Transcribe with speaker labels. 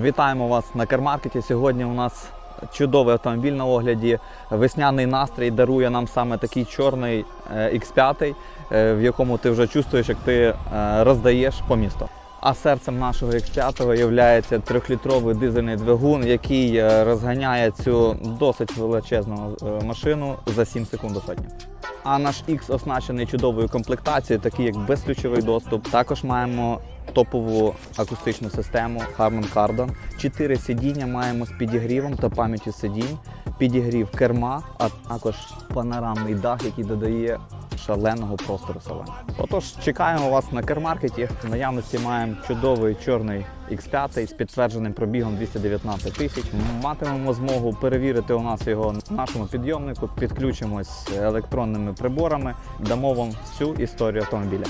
Speaker 1: Вітаємо вас на кармаркеті. Сьогодні у нас чудовий автомобіль на огляді. Весняний настрій дарує нам саме такий чорний е, X5, е, в якому ти вже чувствуєш, як ти е, роздаєш по місту. А серцем нашого X5 є трьохлітровий дизельний двигун, який е, розганяє цю досить величезну е, машину за 7 секунд сотні. А наш X оснащений чудовою комплектацією, такий як безключовий доступ. Також маємо топову акустичну систему Harman Kardon. Чотири сидіння маємо з підігрівом та пам'яттю сидінь, підігрів керма, а також панорамний дах, який додає шаленого простору салону. Отож, чекаємо вас на кермаркеті. В наявності маємо чудовий чорний X5 з підтвердженим пробігом 219 тисяч. Матимемо змогу перевірити у нас його на нашому підйомнику, підключимось електронними приборами, дамо вам всю історію автомобіля.